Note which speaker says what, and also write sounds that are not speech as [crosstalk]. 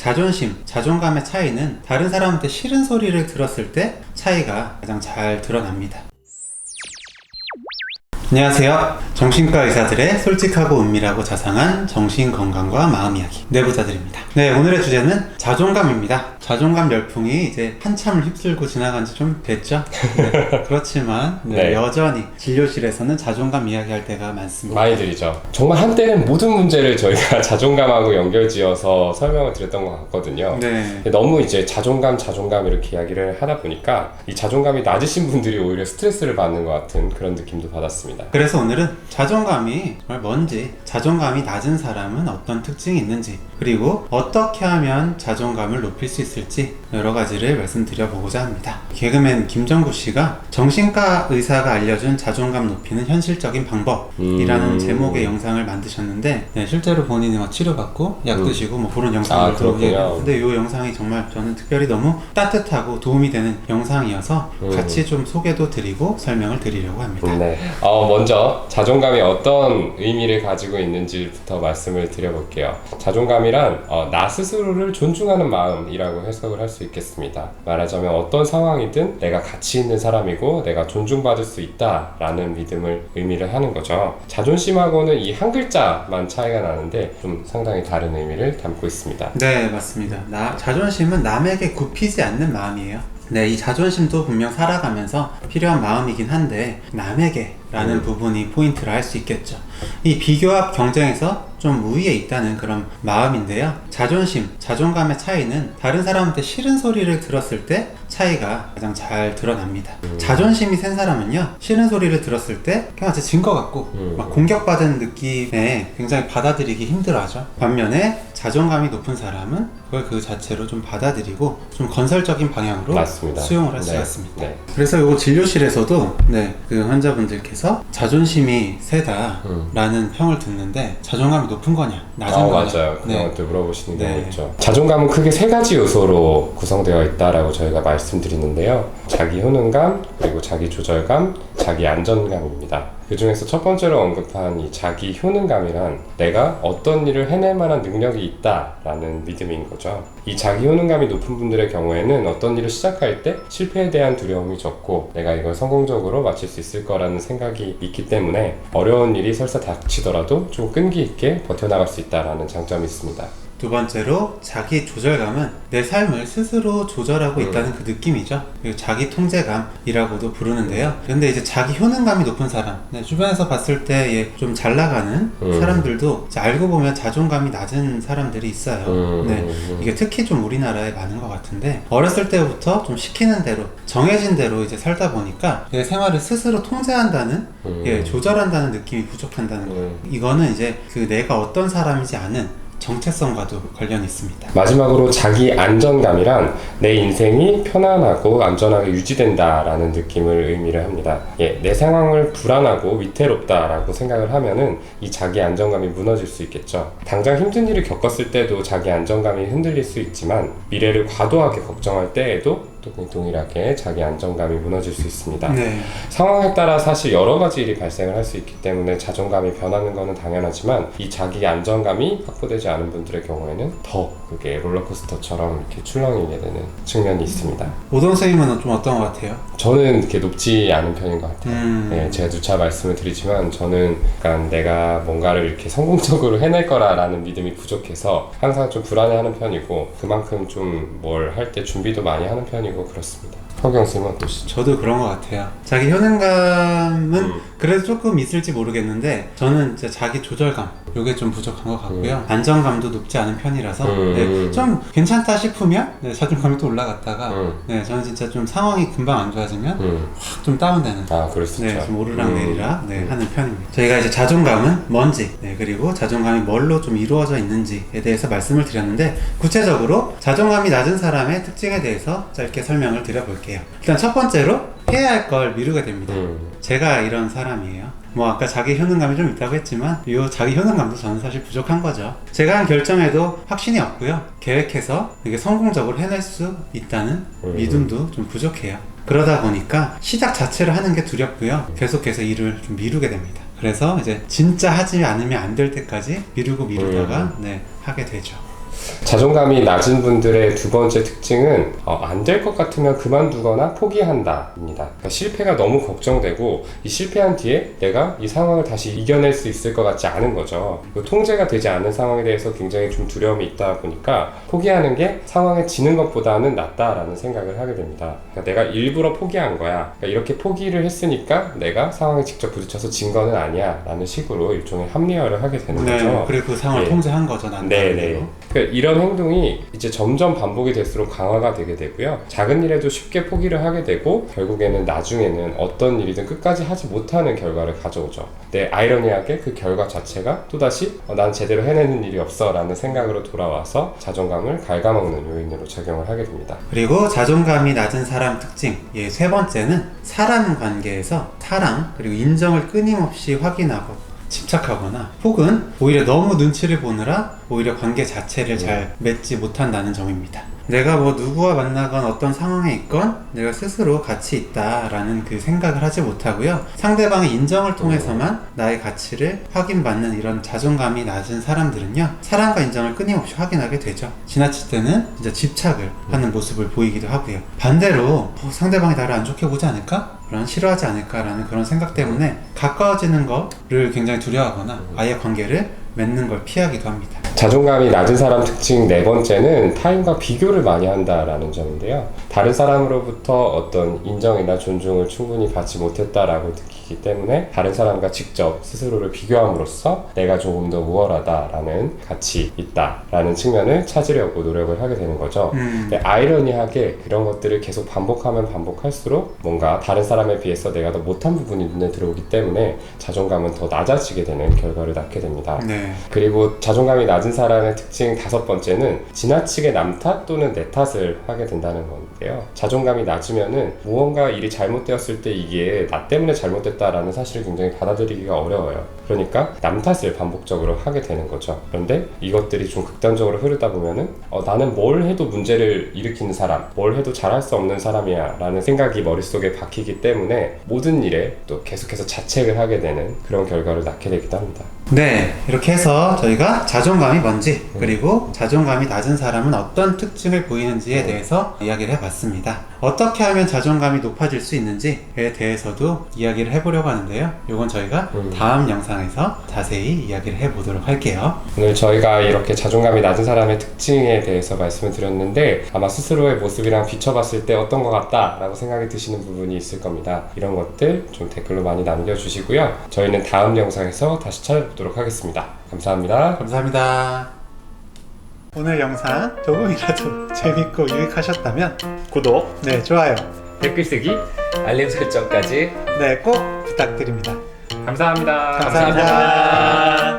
Speaker 1: 자존심, 자존감의 차이는 다른 사람한테 싫은 소리를 들었을 때 차이가 가장 잘 드러납니다. 안녕하세요. 정신과 의사들의 솔직하고 은밀하고 자상한 정신 건강과 마음 이야기 내부자들입니다. 네, 오늘의 주제는 자존감입니다. 자존감 열풍이 이제 한참을 휩쓸고 지나간 지 좀 됐죠. 네, [laughs] 그렇지만 네,
Speaker 2: 네.
Speaker 1: 여전히 진료실에서는 자존감 이야기할 때가 많습니다.
Speaker 2: 많이 들이죠. 정말 한때는 모든 문제를 저희가 [laughs] 자존감하고 연결지어서 설명을 드렸던 것 같거든요.
Speaker 1: 네.
Speaker 2: 너무 이제 자존감, 자존감 이렇게 이야기를 하다 보니까 이 자존감이 낮으신 분들이 오히려 스트레스를 받는 것 같은 그런 느낌도 받았습니다.
Speaker 1: 그래서 오늘은 자존감이 정말 뭔지, 자존감이 낮은 사람은 어떤 특징이 있는지, 그리고 어떻게 하면 자존감을 높일 수 있을지 여러 가지를 말씀드려보고자 합니다. 개그맨 김정구 씨가 정신과 의사가 알려준 자존감 높이는 현실적인 방법이라는
Speaker 2: 음.
Speaker 1: 제목의 영상을 만드셨는데, 네, 실제로 본인이 막 치료받고 약
Speaker 2: 음.
Speaker 1: 드시고 뭐 그런 영상을
Speaker 2: 아, 그렇군요.
Speaker 1: 근데 이 영상이 정말 저는 특별히 너무 따뜻하고 도움이 되는 영상이어서
Speaker 2: 음.
Speaker 1: 같이 좀 소개도 드리고 설명을 드리려고 합니다.
Speaker 2: 네. 어, 먼저 자존감이 어떤 의미를 가지고 있는지부터 말씀을 드려볼게요. 자존감이란 어, 나 스스로를 존중하는 마음이라고 해석을 할 수 있겠습니다. 말하자면 어떤 상황이든 내가 가치 있는 사람이고 내가 존중받을 수 있다라는 믿음을 의미를 하는 거죠. 자존심하고는 이 한 글자만 차이가 나는데 좀 상당히 다른 의미를 담고 있습니다.
Speaker 1: 네, 맞습니다. 나, 자존심은 남에게 굽히지 않는 마음이에요. 네, 이 자존심도 분명 살아가면서 필요한 마음이긴 한데, 남에게 라는
Speaker 2: 음.
Speaker 1: 부분이 포인트를 할 수 있겠죠. 이 비교합 경쟁에서 좀 우위에 있다는 그런 마음인데요. 자존심, 자존감의 차이는 다른 사람한테 싫은 소리를 들었을 때 차이가 가장 잘 드러납니다.
Speaker 2: 음.
Speaker 1: 자존심이 센 사람은요, 싫은 소리를 들었을 때 그냥 진짜 진것 같고,
Speaker 2: 음.
Speaker 1: 막 공격받은 느낌에 굉장히 받아들이기 힘들어하죠. 반면에 자존감이 높은 사람은 그걸 그 자체로 좀 받아들이고 좀 건설적인 방향으로
Speaker 2: 맞습니다.
Speaker 1: 수용을 할 수가
Speaker 2: 네.
Speaker 1: 있습니다.
Speaker 2: 네.
Speaker 1: 그래서 이거 진료실에서도 네, 그 환자분들께서 자존심이 세다라는 평을 듣는데 자존감이 높은 거냐, 낮은
Speaker 2: 아,
Speaker 1: 거냐.
Speaker 2: 맞아요. 그런
Speaker 1: 네.
Speaker 2: 것들 물어보시는
Speaker 1: 네.
Speaker 2: 경우 있죠. 자존감은 크게 세 가지 요소로 구성되어 있다라고 저희가 말씀드리는데요. 자기 효능감, 그리고 자기 조절감, 자기 안전감입니다. 그 중에서 첫 번째로 언급한 이 자기 효능감이란 내가 어떤 일을 해낼 만한 능력이 있다라는 믿음인 거죠. 이 자기 효능감이 높은 분들의 경우에는 어떤 일을 시작할 때 실패에 대한 두려움이 적고 내가 이걸 성공적으로 마칠 수 있을 거라는 생각이 있기 때문에 어려운 일이 설사 닥치더라도 좀 끈기 있게 버텨나갈 수 있다라는 장점이 있습니다.
Speaker 1: 두 번째로 자기 조절감은 내 삶을 스스로 조절하고
Speaker 2: 음.
Speaker 1: 있다는 그 느낌이죠. 그리고 자기 통제감이라고도 부르는데요. 근데 이제 자기 효능감이 높은 사람, 네, 주변에서 봤을 때 좀 잘 나가는
Speaker 2: 음.
Speaker 1: 사람들도 알고 보면 자존감이 낮은 사람들이 있어요.
Speaker 2: 음,
Speaker 1: 네,
Speaker 2: 음,
Speaker 1: 이게 특히 좀 우리나라에 많은 것 같은데 어렸을 때부터 좀 시키는 대로 정해진 대로 이제 살다 보니까 내 생활을 스스로 통제한다는
Speaker 2: 음.
Speaker 1: 예, 조절한다는 느낌이 부족한다는 거예요.
Speaker 2: 음.
Speaker 1: 이거는 이제 그 내가 어떤 사람이지 않은 정체성과도 관련이 있습니다.
Speaker 2: 마지막으로 자기 안전감이란 내 인생이 편안하고 안전하게 유지된다라는 느낌을 의미를 합니다. 예, 내 상황을 불안하고 위태롭다라고 생각을 하면은 이 자기 안정감이 무너질 수 있겠죠. 당장 힘든 일을 겪었을 때도 자기 안정감이 흔들릴 수 있지만 미래를 과도하게 걱정할 때에도 또 동일하게 자기 안정감이 무너질 수 있습니다.
Speaker 1: 네.
Speaker 2: 상황에 따라 사실 여러 가지 일이 발생을 할 수 있기 때문에 자존감이 변하는 것은 당연하지만 이 자기 안정감이 확보되지 않은 분들의 경우에는 더 그게 롤러코스터처럼 이렇게 출렁이게 되는 측면이 있습니다.
Speaker 1: 오동 선생님은 좀 어떤 것 같아요?
Speaker 2: 저는 이렇게 높지 않은 편인 것 같아요.
Speaker 1: 음.
Speaker 2: 네, 제가 누차 말씀을 드리지만 저는 약간 내가 뭔가를 이렇게 성공적으로 [laughs] 해낼 거라라는 믿음이 부족해서 항상 좀 불안해하는 편이고 그만큼 좀 뭘 할 때 준비도 많이 하는 편이고 그렇습니다. 허경 쌤은 어떠시죠?
Speaker 1: 저도 그런 것 같아요. 자기 효능감은
Speaker 2: 음.
Speaker 1: 그래도 조금 있을지 모르겠는데 저는 이제 자기 조절감 요게 좀 부족한 것 같고요.
Speaker 2: 음.
Speaker 1: 안정감도 높지 않은 편이라서
Speaker 2: 음.
Speaker 1: 네, 좀 괜찮다 싶으면 네, 자존감이 또 올라갔다가
Speaker 2: 음.
Speaker 1: 네, 저는 진짜 좀 상황이 금방 안 좋아지면
Speaker 2: 음.
Speaker 1: 확 좀 다운되는
Speaker 2: 아 그럴 수 있죠.
Speaker 1: 네, 좀 오르락
Speaker 2: 음.
Speaker 1: 내리락 네, 하는 편입니다. 저희가 이제 자존감은 뭔지, 네, 그리고 자존감이 뭘로 좀 이루어져 있는지에 대해서 말씀을 드렸는데, 구체적으로 자존감이 낮은 사람의 특징에 대해서 짧게 설명을 드려볼게요. 일단 첫 번째로 해야 할 걸 미루게 됩니다.
Speaker 2: 음.
Speaker 1: 제가 이런 사람이에요. 뭐 아까 자기 효능감이 좀 있다고 했지만 이 자기 효능감도 저는 사실 부족한 거죠. 제가 한 결정에도 확신이 없고요. 계획해서 이게 성공적으로 해낼 수 있다는
Speaker 2: 음.
Speaker 1: 믿음도 좀 부족해요. 그러다 보니까 시작 자체를 하는 게 두렵고요. 계속해서 일을 좀 미루게 됩니다. 그래서 이제 진짜 하지 않으면 안 될 때까지 미루고 미루다가 네 하게 되죠.
Speaker 2: 자존감이 낮은 분들의 두 번째 특징은 어, 안될 것 같으면 그만두거나 포기한다입니다. 그러니까 실패가 너무 걱정되고 이 실패한 뒤에 내가 이 상황을 다시 이겨낼 수 있을 것 같지 않은 거죠. 통제가 되지 않는 상황에 대해서 굉장히 좀 두려움이 있다 보니까 포기하는 게 상황에 지는 것보다는 낫다라는 생각을 하게 됩니다. 그러니까 내가 일부러 포기한 거야. 그러니까 이렇게 포기를 했으니까 내가 상황에 직접 부딪혀서 진 거는 아니야라는 식으로 일종의 합리화를 하게 되는
Speaker 1: 네,
Speaker 2: 거죠.
Speaker 1: 그리고 그 상황을
Speaker 2: 예.
Speaker 1: 통제한 거죠, 난
Speaker 2: 네 네. 이런 행동이 이제 점점 반복이 될수록 강화가 되게 되고요. 작은 일에도 쉽게 포기를 하게 되고 결국에는 나중에는 어떤 일이든 끝까지 하지 못하는 결과를 가져오죠. 네, 아이러니하게 그 결과 자체가 또다시 어, 난 제대로 해내는 일이 없어 라는 생각으로 돌아와서 자존감을 갉아먹는 요인으로 작용을 하게 됩니다.
Speaker 1: 그리고 자존감이 낮은 사람 특징. 예, 세 번째는 사람 관계에서 사랑 그리고 인정을 끊임없이 확인하고 집착하거나 혹은 오히려 너무 눈치를 보느라 오히려 관계 자체를 잘 맺지 못한다는 점입니다. 내가 뭐 누구와 만나건 어떤 상황에 있건 내가 스스로 가치 있다라는 그 생각을 하지 못하고요. 상대방의 인정을 통해서만 나의 가치를 확인받는 이런 자존감이 낮은 사람들은요. 사랑과 인정을 끊임없이 확인하게 되죠. 지나칠 때는 진짜 집착을 하는 모습을 보이기도 하고요. 반대로 어, 상대방이 나를 안 좋게 보지 않을까? 그런 싫어하지 않을까라는 그런 생각 때문에 가까워지는 거를 굉장히 두려워하거나 아예 관계를 맺는 걸 피하기도 합니다.
Speaker 2: 자존감이 낮은 사람 특징 네 번째는 타인과 비교를 많이 한다라는 점인데요. 다른 사람으로부터 어떤 인정이나 존중을 충분히 받지 못했다라고 느끼기 때문에 다른 사람과 직접 스스로를 비교함으로써 내가 조금 더 우월하다라는 가치 있다라는 측면을 찾으려고 노력을 하게 되는 거죠.
Speaker 1: 음,
Speaker 2: 아이러니하게 그런 것들을 계속 반복하면 반복할수록 뭔가 다른 사람에 비해서 내가 더 못한 부분이 눈에 들어오기 때문에 자존감은 더 낮아지게 되는 결과를 낳게 됩니다.
Speaker 1: 네.
Speaker 2: 그리고 자존감이 낮은 사람의 특징 다섯 번째는 지나치게 남 탓 또는 내 탓을 하게 된다는 건데요. 자존감이 낮으면은 무언가 일이 잘못되었을 때 이게 나 때문에 잘못됐다라는 사실을 굉장히 받아들이기가 어려워요. 그러니까 남 탓을 반복적으로 하게 되는 거죠. 그런데 이것들이 좀 극단적으로 흐르다 보면은 어, 나는 뭘 해도 문제를 일으키는 사람, 뭘 해도 잘할 수 없는 사람이야 라는 생각이 머릿속에 박히기 때문에 모든 일에 또 계속해서 자책을 하게 되는 그런 결과를 낳게 되기도 합니다.
Speaker 1: 네, 이렇게 해서 저희가 자존감이 뭔지 그리고 자존감이 낮은 사람은 어떤 특징을 보이는지에 대해서 이야기를 해봤습니다. 어떻게 하면 자존감이 높아질 수 있는지에 대해서도 이야기를 해보려고 하는데요. 이건 저희가
Speaker 2: 음.
Speaker 1: 다음 영상에서 자세히 이야기를 해보도록 할게요.
Speaker 2: 오늘 저희가 이렇게 자존감이 낮은 사람의 특징에 대해서 말씀을 드렸는데 아마 스스로의 모습이랑 비춰봤을 때 어떤 것 같다라고 생각이 드시는 부분이 있을 겁니다. 이런 것들 좀 댓글로 많이 남겨주시고요. 저희는 다음 영상에서 다시 찾아뵙도록 하겠습니다. 감사합니다.
Speaker 1: 감사합니다. 오늘 영상 조금이라도 [laughs] 재밌고 유익하셨다면
Speaker 3: 구독,
Speaker 1: 네, 좋아요.
Speaker 3: 댓글 쓰기, 알림 설정까지
Speaker 1: 네, 꼭 부탁드립니다.
Speaker 3: 감사합니다.
Speaker 1: 감사합니다.